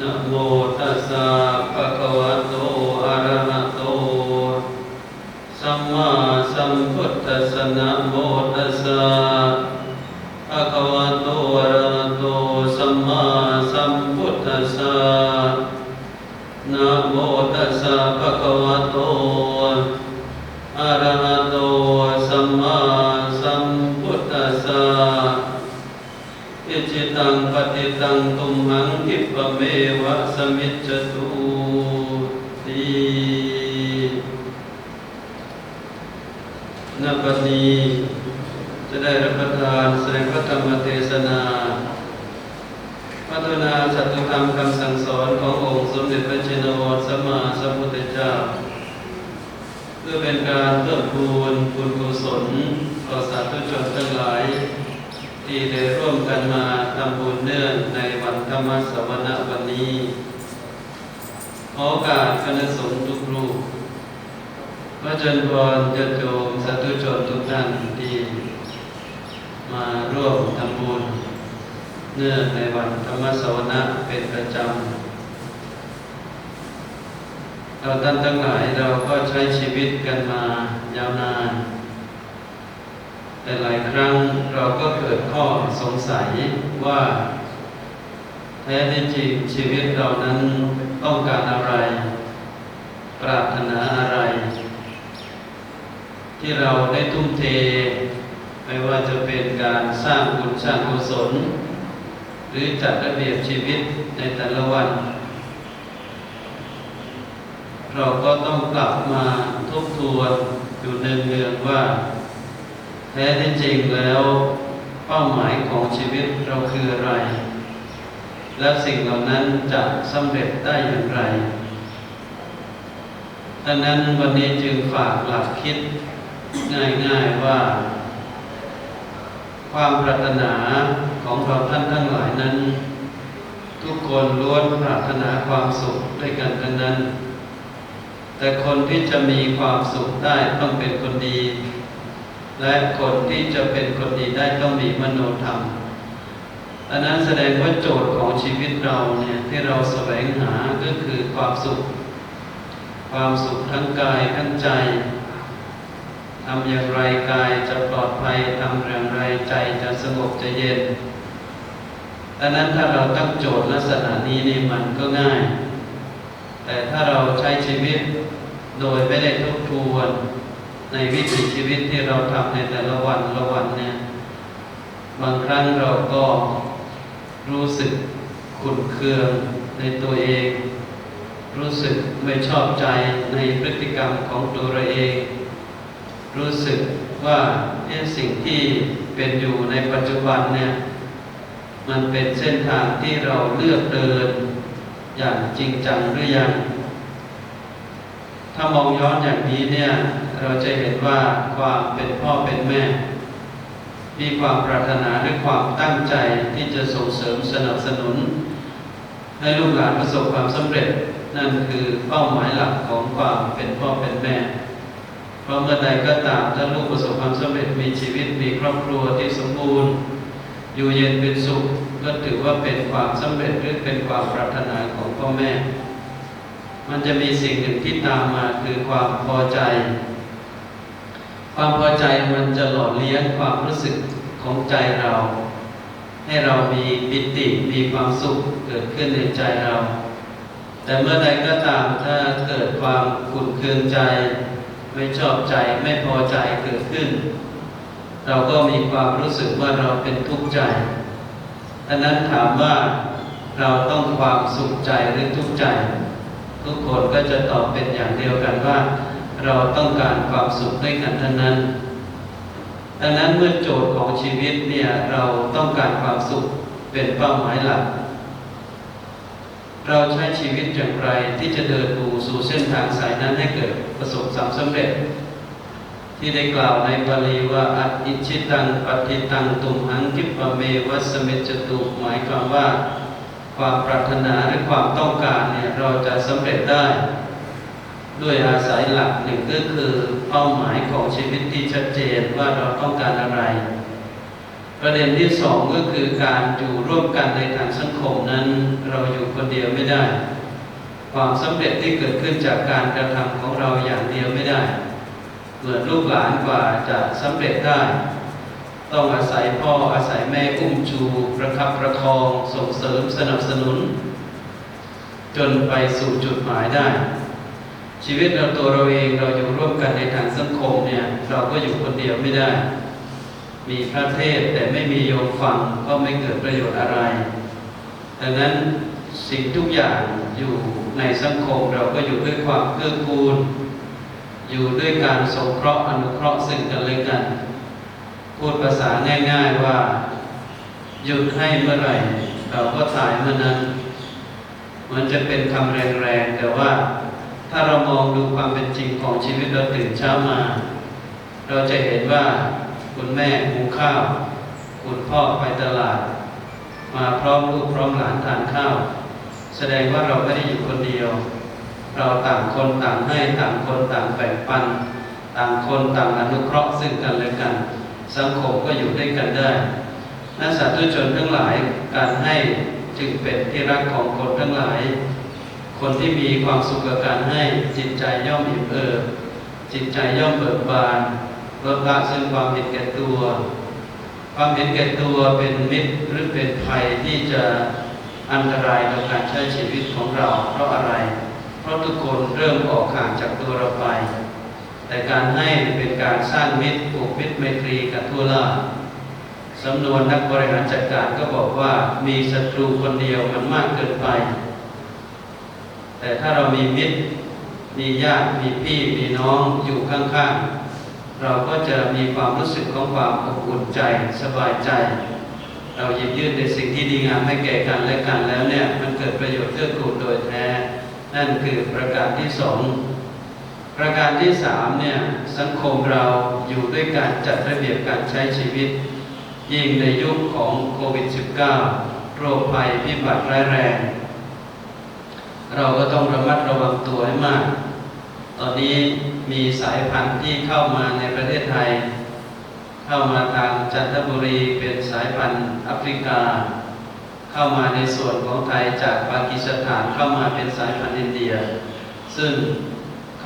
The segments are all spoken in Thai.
นะโมตัสสะภะคะวะโตอะระหะโตสัมมาสัมพุทธัสสะนะโมตัสสะภะคะวะโตอะระหะโตสัมมาสัมพุทธัสสะนะโมตัสสะภะคะวะโตอะระหะ ฏิตังตุมหังคิปเมวะสมิจจตุติณบัดนี้จะได้รับประทานแสดงพระธรรมเทศนาพัฒนาสัจธรรมคำสั่งสอนขององค์สมเด็จพระจินวรสัมมาสัมพุทธเจ้า เพื่อเป็นการเพิ่มพูนบุญกุศลต่อสาธุชนทั้งหลาย ที่ได้ร่วมกันมาทำบุญเนื่องในวันธรรมสวนะวันนี้ขอโอกาสคณะสงฆ์ทุกรูปพระเจริญพรญาติโยมสาธุชนทุกท่านที่ มาร่วมทำบุญ เนื่องในวันธรรมสวนะเป็นประจำเราท่านทั้งหลายเราก็ใช้ชีวิตกันมายาวนาน แต่หลายครั้งเราก็เกิดข้อสงสัยว่า แท้ที่จริงชีวิตเรานั้นต้องการอะไร ปรารถนาอะไร ที่เราได้ทุ่มเท ไม่ว่าจะเป็นการสร้างบุญสร้างกุศล หรือจัดระเบียบชีวิตในแต่ละวัน เราก็ต้องกลับมาทบทวนอยู่เนืองๆว่า แท้ที่จริงแล้ว เป้าหมายของชีวิตเราคืออะไร และสิ่งเหล่านั้นจะสำเร็จได้อย่างไรดังนั้นวันนี้จึงฝากหลักคิดง่ายๆว่า ความปรารถนาของเราท่านทั้งหลายนั้น ทุกคนล้วนปรารถนาความสุขด้วยกันทั้งนั้น แต่คนที่จะมีความสุขได้ต้องเป็นคนดี และคนที่จะเป็นคนดีได้ต้องมีมโนธรรมอันนั้นแสดงว่าโจทย์ของชีวิตเราเนี่ยที่เราแสวงหาก็คือความสุข ความสุขทั้งกายทั้งใจทำอย่างไรกายจะปลอดภัยทำอย่างไรใจจะสงบจะเย็นดังนั้นถ้าเราตั้งโจทย์ลักษณะนี้นี่มันก็ง่าย แต่ถ้าเราใช้ชีวิตโดยไม่ได้ทบทวน ในวิถีชีวิตที่เราทำในแต่ละวันละวันเนี่ย บางครั้งเราก็รู้สึกขุ่นเคืองในตัวเอง รู้สึกไม่ชอบใจในพฤติกรรมของตัวเราเอง รู้สึกว่าเสิ่งที่เป็นอยู่ในปัจจุบันเนี่ย มันเป็นเส้นทางที่เราเลือกเดิน อย่างจริงจังหรือยัง ถ้ามองย้อนอย่างนี้เนี่ยเราจะเห็นว่าความเป็นพ่อเป็นแม่ มีความปรารถนาด้วยความตั้งใจที่จะส่งเสริมสนับสนุน ให้ลูกหลานประสบความสำเร็จ นั่นคือเป้าหมายหลักของความเป็นพ่อเป็นแม่ เพราะเมื่อใดก็ตามถ้าลูกประสบความสำเร็จมีชีวิตมีครอบครัวที่สมบูรณ์ อยู่เย็นเป็นสุขก็ถือว่าเป็นความสำเร็จหรือเป็นความปรารถนาของพ่อแม่ มันจะมีสิ่งหนึ่งที่ตามมาคือความพอใจ ความพอใจมันจะหล่อเลี้ยงความรู้สึกของใจเรา ให้เรามีปิติมีความสุขเกิดขึ้นในใจเรา แต่เมื่อใดก็ตามถ้าเกิดความขุ่นเคืองใจ ไม่ชอบใจไม่พอใจเกิดขึ้น เราก็มีความรู้สึกว่าเราเป็นทุกข์ใจดังนั้นถามว่าเราต้องความสุขใจหรือทุกข์ใจ ทุกคนก็จะตอบเป็นอย่างเดียวกันว่า เราต้องการความสุขด้วยกันทั้งนั้นดังนั้นเมื่อโจทย์ของชีวิตเนี่ยเราต้องการความสุขเป็นเป้าหมายหลัก เราใช้ชีวิตอย่างไรที่จะเดินดูสู่เส้นทางสายนั้นให้เกิดประสบความสำเร็จ ที่ได้กล่าวในบาลีว่าอัตอิชิตังปฏิตังตุมหังกิปะเมวัสเมจตุหมายความว่า ความปรารถนาหรือความต้องการเนี่ยเราจะสำเร็จได้ ด้วยอาศัยหลักหนึ่งก็คือเป้าหมายของชีวิตที่ชัดเจนว่าเราต้องการอะไร ประเด็นที่สองก็คือการอยู่ร่วมกันในทางสังคมนั้นเราอยู่คนเดียวไม่ได้ ความสำเร็จที่เกิดขึ้นจากการกระทำของเราอย่างเดียวไม่ได้เหมือนลูกหลานกว่าจะสำเร็จได้ ต้องอาศัยพ่ออาศัยแม่อุ้มชูประคับประคองส่งเสริมสนับสนุน จนไปสู่จุดหมายได้ ชีวิตเราตัวเราเองเราอยู่ร่วมกันในทางสังคมเนี่ยเราก็อยู่คนเดียวไม่ได้ มีพระเทศแต่ไม่มีโยมฟังก็ไม่เกิดประโยชน์อะไรดังนั้นสิ่งทุกอย่างอยู่ในสังคมเราก็อยู่ด้วยความเกื้อกูล อยู่ด้วยการสงเคราะห์อนุเคราะห์ซึ่งกันและกัน พูดภาษาง่ายๆว่า หยุดให้เมื่อไหร่ เราก็ตายเมื่อนั้น มันจะเป็นคำแรงๆ แต่ว่าถ้าเรามองดูความเป็นจริงของชีวิตเราตื่นเช้ามา เราจะเห็นว่าคุณแม่หุงข้าว คุณพ่อไปตลาด มาพร้อมลูกพร้อมหลานทานข้าว แสดงว่าเราไม่ได้อยู่คนเดียว เราต่างคนต่างให้ต่างคนต่างแบ่งปัน ต่างคนต่างอนุเคราะห์ซึ่งกันและกัน สังคมก็อยู่ด้วยกันได้นักสาธุชนทั้งหลายการให้จึงเป็นที่รักของคนทั้งหลาย คนที่มีความสุขกับการให้จิตใจย่อมอิ่มเอิบจิตใจย่อมเบิกบานลดละซึ่งความเห็นแก่ตัว ความเห็นแก่ตัวเป็นมิตรหรือเป็นภัยที่จะอันตรายต่อการใช้ชีวิตของเรา เพราะอะไร เพราะทุกคนเริ่มออกห่างจากตัวเราไป แต่การให้เป็นการสร้างมิตรผูกมิตรไมตรีกับทั่วโลกสำนวนนักบริหารจัดการก็บอกว่ามีศัตรูคนเดียวมันมากเกินไป แต่ถ้าเรามีมิตร มีญาติมีพี่มีน้องอยู่ข้างๆ เราก็จะมีความรู้สึกของความอบอุ่นใจสบายใจ เราหยิบยื่นในสิ่งที่ดีงามให้แก่กันและกันแล้วเนี่ยมันเกิดประโยชน์เพื่อกูลโดยแท้ นั่นคือประการที่สอง ประการที่สามเนี่ยสังคมเราอยู่ด้วยการจัดระเบียบการใช้ชีวิต ยิ่งในยุคของโควิด -19 โรคภัยพิบัติร้ายแรง เราก็ต้องระมัดระวังตัวให้มาก ตอนนี้มีสายพันธุ์ที่เข้ามาในประเทศไทย เข้ามาทางจันทบุรีเป็นสายพันธุ์แอฟริกา เข้ามาในส่วนของไทยจากปากีสถานเข้ามาเป็นสายพันธุ์อินเดีย ซึ่ง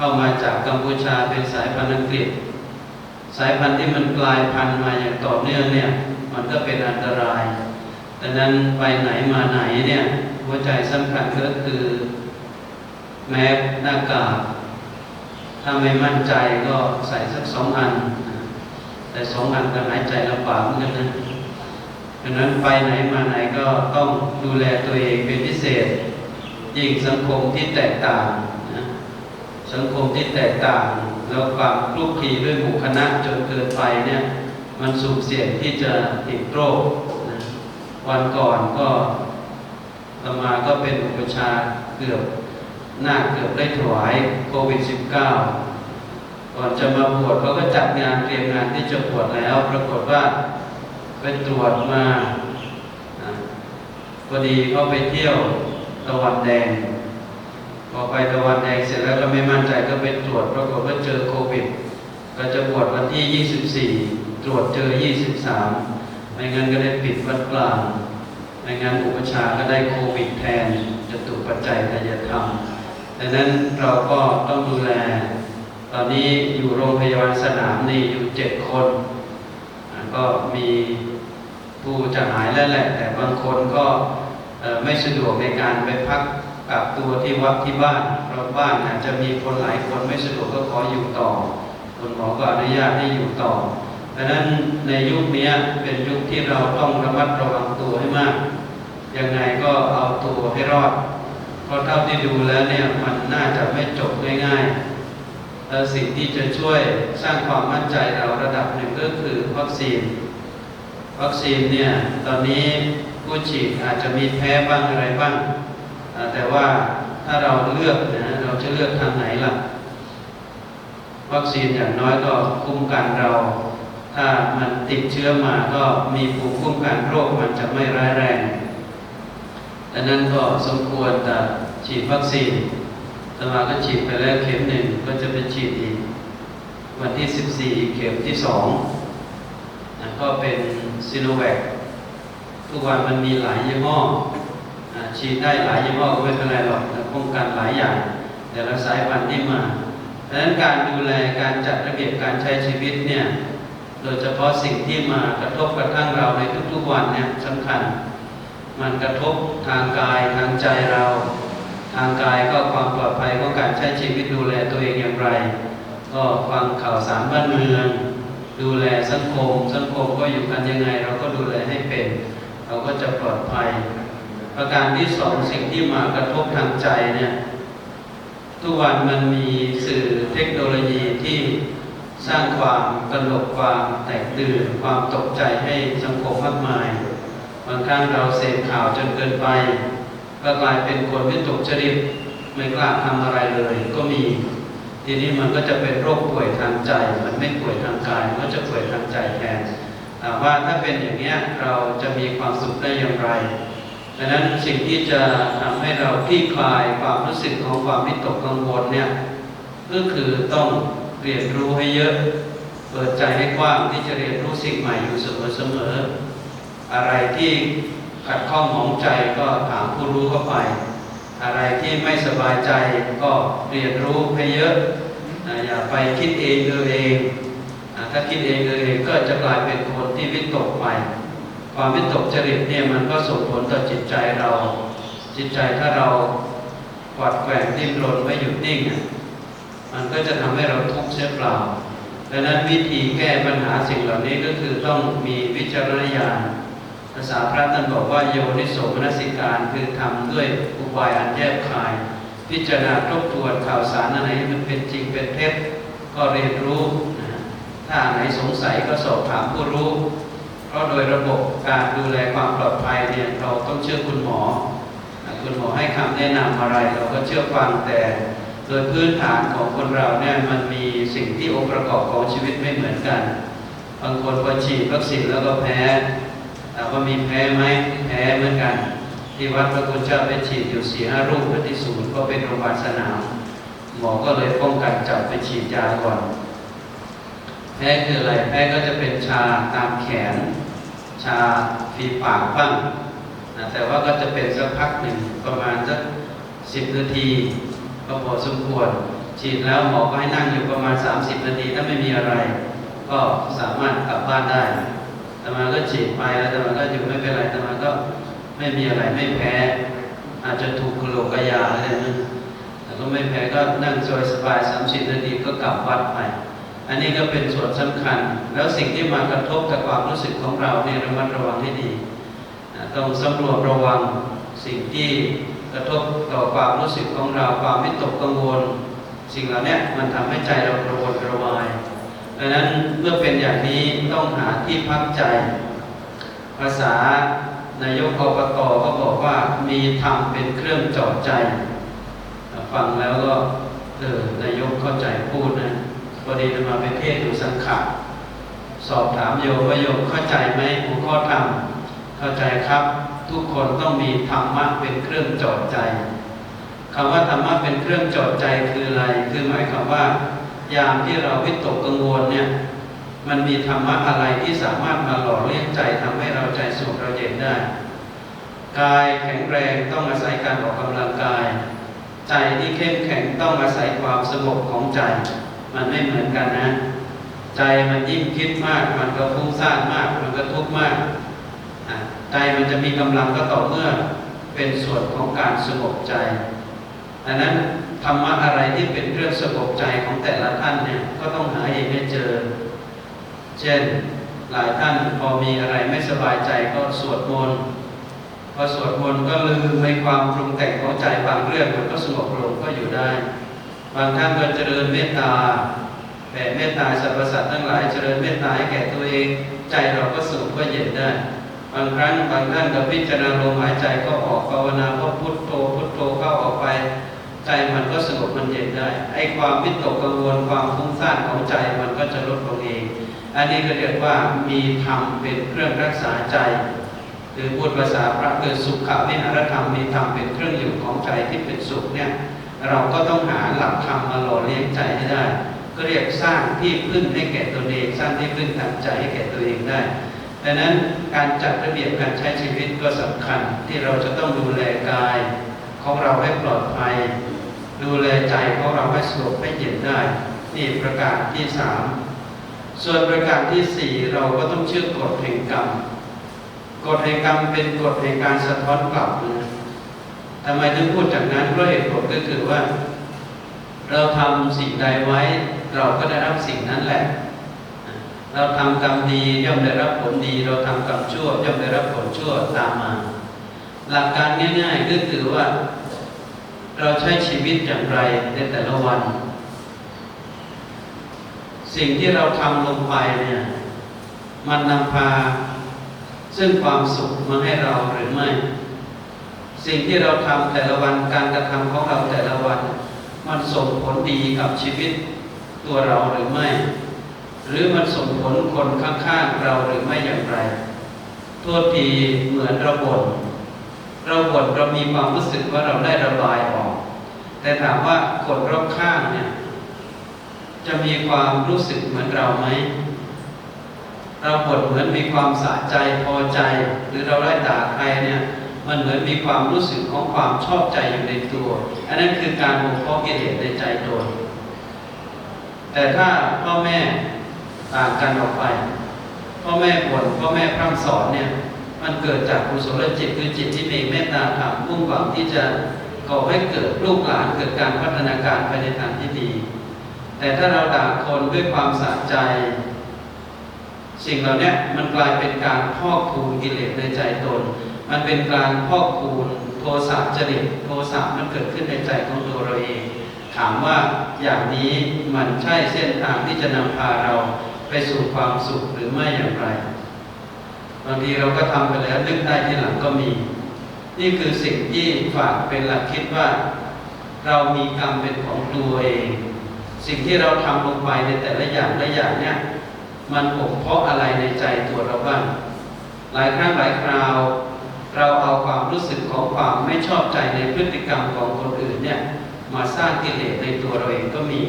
เข้ามาจากกัมพูชาเป็นสายพันธุ์อังกฤษ สายพันธุ์ที่มันกลายพันธุ์มาอย่างต่อเนื่องเนี่ย มันก็เป็นอันตรายดังนั้นไปไหนมาไหนเนี่ยหัวใจสำคัญก็คือแมสหน้ากากถ้าไม่มั่นใจก็ใส่สักสองอัน แต่สองอันก็หายใจลำบากเหมือนกันนะดังนั้นไปไหนมาไหนก็ต้องดูแลตัวเองเป็นพิเศษ ยิ่งสังคมที่แตกต่าง สังคมที่แตกต่างแล้วความคลุกคลีด้วยหมู่คณะจนเกินไปเนี่ยมันสุ่มเสี่ยงที่จะติดโรคนะวันก่อนก็ตมาก็เป็นอุปชาเกือบหน้าเกือบได้ถวายโควิด -19 ก่อนจะมาบวชเขาก็จัดงานเตรียมงานที่จะบวชแล้ว ปรากฏว่าไปตรวจมาพอดีเขาไปเที่ยวตะวันแดง พอไปตะวันแดงเสร็จแล้วก็ไม่มั่นใจก็ไปตรวจปรากฏว่าเจอโควิด ก็จะบวชวันที่ 24 ตรวจเจอ 23 ไม่งั้นก็ได้ปิดวัดกลาง ไม่งั้นอุปชาก็ได้โควิดแทนจตุปัจจัยทายธรรมดังนั้นเราก็ต้องดูแล ตอนนี้อยู่โรงพยาบาลสนามนี่อยู่เจ็ดคน ก็มีผู้จะหายแล้วแหละ แต่บางคนก็ไม่สะดวกในการไปพัก กับตัวที่วัดที่บ้านเพราะบ้านอาจจะมีคนหลายคนไม่สะดวกก็ขออยู่ต่อคุณหมอก็อนุญาตให้อยู่ต่อดังนั้นในยุคนี้เป็นยุคที่เราต้องระมัดระวังตัวให้มาก ยังไงก็เอาตัวให้รอด เพราะเท่าที่ดูแล้วเนี่ยมันน่าจะไม่จบง่ายๆแล้วสิ่งที่จะช่วยสร้างความมั่นใจเราระดับหนึ่งก็คือวัคซีน วัคซีนเนี่ยตอนนี้ผู้ฉีดอาจจะมีแพ้บ้างอะไรบ้าง แต่ว่าถ้าเราเลือกนะเราจะเลือกทางไหนล่ะ วัคซีนอย่างน้อยก็คุ้มกันเรา ถ้ามันติดเชื้อมาก็มีภูมิคุ้มกันโรคมันจะไม่ร้ายแรงดังนั้นก็สมควรจะฉีดวัคซีนตมาก็ฉีดไปแล้วเข็มหนึ่งก็จะไปฉีดอีก วันที่ 14 เข็มที่สองนะก็เป็นซีโนแวคทุกวันมันมีหลายยี่ห้อ ฉีดได้หลายยี่ห้อก็ไม่เป็นไรหรอกแต่ป้องกันหลายอย่างแต่ละสายพันธุ์ที่มาดังนั้นการดูแลการจัดระเบียบการใช้ชีวิตเนี่ยโดยเฉพาะสิ่งที่มากระทบกระทั่งเราในทุกๆวันเนี่ยสำคัญ มันกระทบทางกายทางใจเรา ทางกายก็ความปลอดภัยของการใช้ชีวิตดูแลตัวเองอย่างไร ก็ฟังข่าวสารบ้านเมือง ดูแลสังคม สังคมก็อยู่กันยังไง เราก็ดูแลให้เป็น เราก็จะปลอดภัย ประการที่สองสิ่งที่มากระทบทางใจเนี่ยทุกวันมันมีสื่อเทคโนโลยีที่สร้างความกนกความแตกตื่นความตกใจให้สังคมมากมาย บางครั้งเราเสพข่าวจนเกินไปก็กลายเป็นคนวิตกจริตไม่กล้าทำอะไรเลยก็มี ทีนี้มันก็จะเป็นโรคป่วยทางใจ มันไม่ป่วยทางกายมันก็จะป่วยทางใจแทนว่าถ้าเป็นอย่างนี้เราจะมีความสุขได้อย่างไร ดังนั้นสิ่งที่จะทำให้เราคลี่คลายความรู้สึกของความวิตกกังวลเนี่ยก็คือต้องเรียนรู้ให้เยอะ เปิดใจให้กว้างที่จะเรียนรู้สิ่งใหม่อยู่เสมอๆอะไรที่ขัดข้องหมองใจก็ถามผู้รู้เข้าไป อะไรที่ไม่สบายใจก็เรียนรู้ให้เยอะอย่าไปคิดเองเออเอง ถ้าคิดเองเออเองก็จะกลายเป็นคนที่วิตกไป ความวิตกจริตเนี่ยมันก็ส่งผลต่อจิตใจเรา จิตใจถ้าเรากวัดแกว่งดิ้นรนไม่หยุดนิ่งอะมันก็จะทำให้เราทุกข์เสียเปล่าดังนั้นวิธีแก้ปัญหาสิ่งเหล่านี้ก็คือต้องมีวิจารณญาณภาษาพระท่านบอกว่าโยนิโสมนสิการคือทำด้วยอุบายอันแยบคาย พิจารณาทบทวนข่าวสารอะไรที่มันเป็นจริงเป็นเท็จก็เรียนรู้ถ้าไหนสงสัยก็สอบถามผู้รู้ เพราะโดยระบบการดูแลความปลอดภัยเนี่ยเราต้องเชื่อคุณหมอ คุณหมอให้คำแนะนำอะไร เราก็เชื่อฟังแต่โดยพื้นฐานของคนเราเนี่ยมันมีสิ่งที่องค์ประกอบของชีวิตไม่เหมือนกัน บางคนพอฉีดวัคซีนแล้วก็แพ้ถามว่ามีแพ้ไหมแพ้เหมือนกัน ที่วัดพระคุณเจ้าไปฉีดอยู่สี่ห้ารูปที่ศูนย์ก็เป็นโรงพยาบาลสนามหมอก็เลยป้องกันจับไปฉีดยาก่อน แพ้คืออะไรแพ้ก็จะเป็นชาตามแขน ชาฝีปากบ้างนะแต่ว่าก็จะเป็นสักพักหนึ่งประมาณสักสิบนาที ก็พอสมควร ฉีดแล้วหมอก็ให้นั่งอยู่ประมาณ 30 นาทีถ้าไม่มีอะไร ก็สามารถกลับบ้านได้แต่มาก็ฉีดไปแล้วแต่มาก็อยู่ไม่เป็นไรแต่มาก็ไม่มีอะไรไม่แพ้ อาจจะถูกกโลกยาอะไรนั่นแต่ก็ไม่แพ้ก็นั่งสบายสบายสามสิบนาทีก็กลับวัดไป อันนี้ก็เป็นส่วนสำคัญ แล้วสิ่งที่มากระทบกับความรู้สึกของเราเนี่ยระมัดระวังให้ดีต้องสำรวจระวังสิ่งที่กระทบต่อความรู้สึกของเรา ความวิตกกังวล สิ่งเหล่านี้มันทำให้ใจเรากระวนกระวายดังนั้นเมื่อเป็นอย่างนี้ต้องหาที่พักใจ ภาษานายกอบตก็บอกว่ามีธรรมเป็นเครื่องจอดใจ ฟังแล้วก็เออนายกเข้าใจพูดนะ อดีจะมาเป็นเทศอยู่สังขะสอบถามโยมว่าโยมเข้าใจไหมหัวข้อธรรมเข้าใจครับ ทุกคนต้องมีธรรมะเป็นเครื่องจอดใจคำว่าธรรมะเป็นเครื่องจอดใจคืออะไร คือหมายความว่ายามที่เราวิตกกังวลเนี่ยมันมีธรรมะอะไรที่สามารถมาหล่อเลี้ยงใจทำให้เราใจสุขเราเย็นได้ กายแข็งแรงต้องอาศัยการออกกำลังกาย ใจที่เข้มแข็งต้องอาศัยความสงบของใจ มันไม่เหมือนกันนะ ใจมันยิ่งคิดมาก มันก็ฟุ้งซ่านมาก มันก็ทุกข์มาก ใจมันจะมีกำลังก็ต่อเมื่อเป็นส่วนของการสงบใจดังนั้นธรรมะอะไรที่เป็นเรื่องสงบใจของแต่ละท่านเนี่ยก็ต้องหาเองให้เจอ เช่นหลายท่านพอมีอะไรไม่สบายใจก็สวดมนต์พอสวดมนต์ก็ลืมในความปรุงแต่งของใจบางเรื่องมันก็สงบลงก็อยู่ได้ บางท่านก็เจริญเมตตาแผ่เมตตาสรรพสัตว์ทั้งหลายเจริญเมตตาให้แก่ตัวเอง ใจเราก็สงบก็เย็นได้ บางครั้งบางท่านก็พิจารณาลมหายใจก็ออกภาวนาก็พุทโธพุทโธเข้าออกไป ใจมันก็สงบมันเย็นได้ ไอ้ความวิตกกังวลความฟุ้งซ่านของใจมันก็จะลดลงเอง อันนี้ก็เรียกว่ามีธรรมเป็นเครื่องรักษาใจหรือพูดภาษาพระคือสุขวิหารธรรมมีธรรมเป็นเครื่องอยู่ของใจที่เป็นสุขเนี่ย เราก็ต้องหาหลักธรรมมาหล่อเลี้ยงใจให้ได้ ก็เรียกสร้างที่พึ่งให้แก่ตนเอง สร้างที่พึ่งทางใจให้แก่ตัวเองได้ดังนั้นการจัดระเบียบการใช้ชีวิตก็สำคัญที่เราจะต้องดูแลกาย ของเราให้ปลอดภัย ดูแลใจของเราให้สงบให้เย็นได้ นี่ประการที่สามส่วนประการที่สี่เราก็ต้องเชื่อกฎแห่งกรรมกฎแห่งกรรมเป็นกฎแห่งการสะท้อนกลับนะ ทำไมถึงพูดจากนั้นเพราะเหตุผลก็คือว่า เราทำสิ่งใดไว้ เราก็ได้รับสิ่งนั้นแหละ เราทำกรรมดีย่อมได้รับผลดี เราทำกรรมชั่ว ย่อมได้รับผลชั่วตามมา หลักการง่าย ๆ ก็คือว่า เราใช้ชีวิตอย่างไรในแต่ละวัน สิ่งที่เราทำลงไปเนี่ยมันนำพา ซึ่งความสุขมาให้เราหรือไม่ สิ่งที่เราทำแต่ละวันการกระทำของเราแต่ละวัน มันส่งผลดีกับชีวิตตัวเราหรือไม่ หรือมันส่งผลคนข้างๆเราหรือไม่อย่างไรโทษทีเหมือนเราบ่นเราบ่นเรามีความรู้สึกว่าเราได้ระบายออก แต่ถามว่าคนรอบข้างเนี่ยจะมีความรู้สึกเหมือนเราไหมเราบ่นเหมือนมีความสะใจพอใจ หรือเราไล่ด่าใครเนี่ย มันเหมือนมีความรู้สึกของความชอบใจอยู่ในตัว อันนั้นคือการบ่มเพาะกิเลสในใจตนแต่ถ้าพ่อแม่ต่างกันออกไป พ่อแม่บ่นพ่อแม่พร่ำสอนเนี่ย มันเกิดจากกุศลจิตคือจิตที่มีเมตตาธรรมมุ่งหวังที่จะก่อให้เกิดลูกหลานเกิดการพัฒนาการไปในทางที่ดี แต่ถ้าเราด่าคนด้วยความสะใจ สิ่งเหล่านี้มันกลายเป็นการพอกคูณกิเลสในใจตน มันเป็นการพอกคูณโทสะจริตโทสะมันเกิดขึ้นในใจของตัวเราเอง ถามว่าอย่างนี้มันใช่เส้นทางที่จะนำพาเราไปสู่ความสุขหรือไม่อย่างไรบางทีเราก็ทำไปแล้วนึกได้ที่หลังก็มี นี่คือสิ่งที่ฝากเป็นหลักคิดว่า เรามีกรรมเป็นของตัวเอง สิ่งที่เราทำลงไปในแต่ละอย่างละอย่างเนี่ยมันปกเพราะอะไรในใจตัวเราบ้างหลายครั้งหลายคราว เราเอาความรู้สึกของความไม่ชอบใจในพฤติกรรมของคนอื่นเนี่ยมาสร้างกิเลสในตัวเราเองก็มี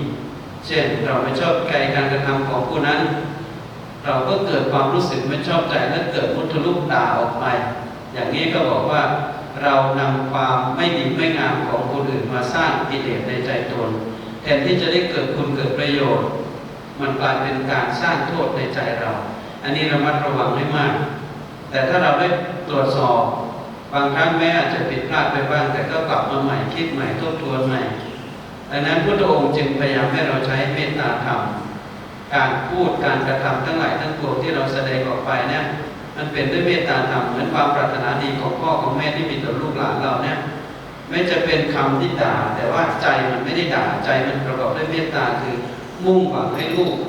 เช่นเราไม่ชอบใจการกระทำของผู้นั้น เราก็เกิดความรู้สึกไม่ชอบใจและเกิดมุทะลุด่าออกไป อย่างนี้ก็บอกว่าเรานำความไม่ดีไม่งามของคนอื่นมาสร้างกิเลสในใจตนแทนที่จะได้เกิดคุณเกิดประโยชน์ มันกลายเป็นการสร้างโทษในใจเรา อันนี้ระมัดระวังให้มาก แต่ถ้าเราได้ตรวจสอบบางครั้งแม้อาจจะผิดพลาดไปบ้าง แต่ก็กลับมาใหม่คิดใหม่ทบทวนใหม่ดังนั้นพระองค์จึงพยายามให้เราใช้เมตตาธรรมการพูดการกระทำทั้งหลายทั้งปวงที่เราแสดงออกไปเนี่ยมันเป็นด้วยเมตตาธรรมเหมือนความปรารถนาดีของพ่อของแม่ที่มีต่อลูกหลานเราเนี่ยไม่จะเป็นคำที่ด่า แต่ว่าใจมันไม่ได้ด่าใจมันประกอบด้วยเมตตาคือมุ่งหวังให้ลูกจ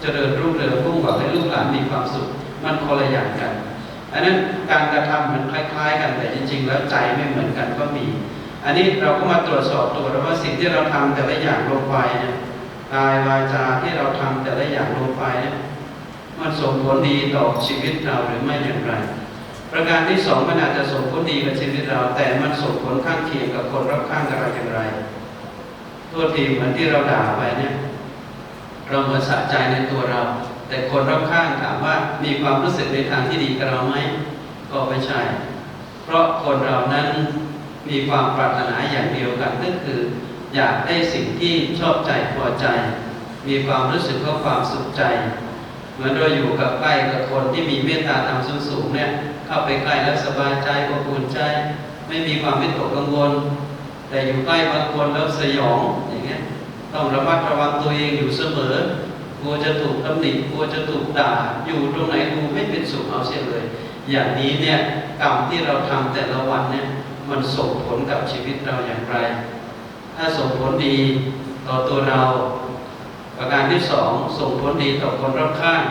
เจริญรุ่งเรืองมุ่งหวังให้ลูกหลานมีความสุข มันคนละอย่างกัน อันนั้นการกระทำมันคล้าย ๆ กันแต่จริง ๆ แล้วใจไม่เหมือนกันก็มี อันนี้เราก็มาตรวจสอบตัวเราว่าสิ่งที่เราทำแต่ละอย่างลงไปเนี่ยกายวาจาที่เราทำแต่ละอย่างลงไปเนี่ยมันส่งผลดีต่อชีวิตเราหรือไม่อย่างไร ประการที่สองมันอาจจะส่งผลดีกับชีวิตเรา แต่มันส่งผลข้างเคียงกับคนรอบข้างกับเราอย่างไรโทษทีเหมือนที่เราด่าไปเนี่ย เรามาสะใจในตัวเรา แต่คนรอบข้างถามว่ามีความรู้สึกในทางที่ดีกับเราไหมก็ไม่ใช่ เพราะคนเรานั้นมีความปรารถนาอย่างเดียวกันก็คือ อยากได้สิ่งที่ชอบใจพอใจ มีความรู้สึกว่าความสุขใจ เหมือนเราอยู่กับใกล้กับคนที่มีเมตตาธรรมสูงๆเนี่ยเข้าไปใกล้แล้วสบายใจอบอุ่นใจ ไม่มีความวิตกกังวล แต่อยู่ใกล้บางคนแล้วสยองอย่างเงี้ยต้องระมัดระวังตัวเองอยู่เสมอ กลัวจะถูกตำหนิกลัวจะถูกด่า อยู่ตรงไหนดูไม่เป็นสุขเอาเสียเลย อย่างนี้เนี่ยกรรมที่เราทำแต่ละวันเนี่ยมันส่งผลกับชีวิตเราอย่างไร ถ้าส่งผลดีต่อตัวเรา ประการที่สองส่งผลดีต่อคนรอบข้าง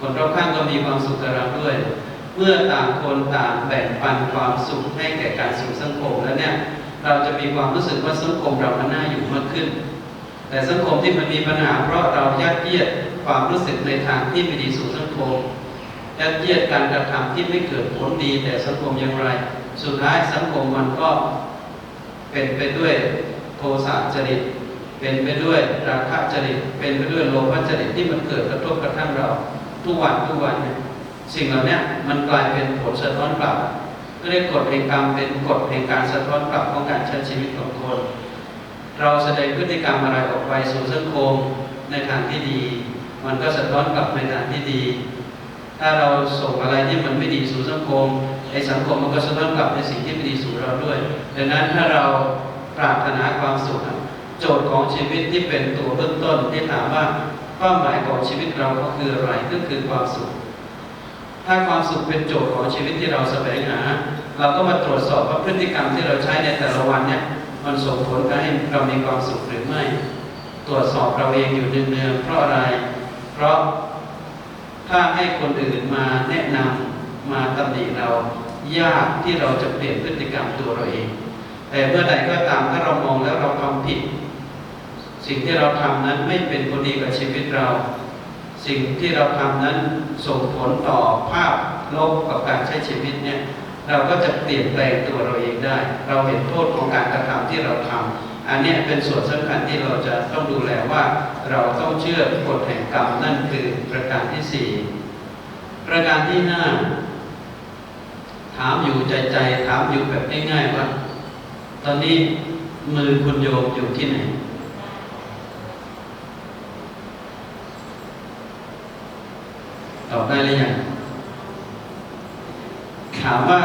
คนรอบข้างก็มีความสุขกับเราด้วย เมื่อต่างคนต่างแบ่งปันความสุขให้แก่การสู่สังคมแล้วเนี่ยเราจะมีความรู้สึกว่าสังคมเรามันน่าอยู่มากขึ้น แต่สังคมที่มันมีปัญหาเพราะเรายัดเยียดความรู้สึกในทางที่ไม่ดีสู่สังคมยัดเยียดการกระทำที่ไม่เกิดผลดีแต่สังคมอย่างไร สุดท้ายสังคมมันก็เป็นไปด้วยโทสะจริต เป็นไปด้วยราคะจริต เป็นไปด้วยโลภจริตที่มันเกิดกระทบกระทั่งเราทุกวันทุกวันเนี่ยสิ่งเหล่านี้มันกลายเป็นผลสะท้อนกลับก็เรียกกฎแห่งกรรมเป็นกฎแห่งการสะท้อนกลับของการใช้ชีวิตของคน เราแสดงพฤติกรรมอะไรออกไปสู่สังคมในทางที่ดี มันก็สะท้อนกลับในทางที่ดี ถ้าเราส่งอะไรที่มันไม่ดีสู่สังคมไอ้สังคมมันก็สะท้อนกลับในสิ่งที่ไม่ดีสู่เราด้วย ดังนั้นถ้าเราปรารถนาความสุขโจทย์ของชีวิตที่เป็นตัวเบื้องต้นที่ถามว่าเป้าหมายของชีวิตเราก็คืออะไรก็คือความสุข ถ้าความสุขเป็นโจทย์ของชีวิตที่เราแสวงหา เราก็มาตรวจสอบว่าพฤติกรรมที่เราใช้ในแต่ละวันเนี่ย มันส่งผลให้เรามีความสุขหรือไม่ ตรวจสอบเราเองอยู่เนืองๆเพราะอะไร เพราะถ้าให้คนอื่นมาแนะนำมาตำหนิเรายากที่เราจะเปลี่ยนพฤติกรรมตัวเราเอง แต่เมื่อใดก็ตามถ้าเรามองแล้วเราทำผิด สิ่งที่เราทำนั้นไม่เป็นผลดีกับชีวิตเรา สิ่งที่เราทำนั้นส่งผลต่อภาพลบกับการใช้ชีวิตเนี่ย เราก็จะเปลี่ยนแปลงตัวเราเองได้ เราเห็นโทษของการกระทำที่เราทำอันนี้เป็นส่วนสำคัญที่เราจะต้องดูแลว่า เราต้องเชื่อกฎแห่งกรรมนั่นคือประการที่สี่ประการที่ห้าถามอยู่ใจใจถามอยู่แบบง่ายๆว่า ตอนนี้มือคุณโยมอยู่ที่ไหนตอบได้หรือยังามว่า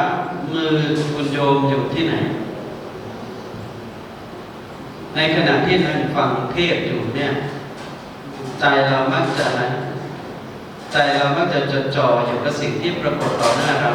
มือคุณโยมอยู่ที่ไหน ในขณะที่ท่านฟังเทศอยู่เนี่ย ใจเรามักจะอะไรใจเรามักจะจดจ่ออยู่กับสิ่งที่ปรากฏต่อหน้าเรา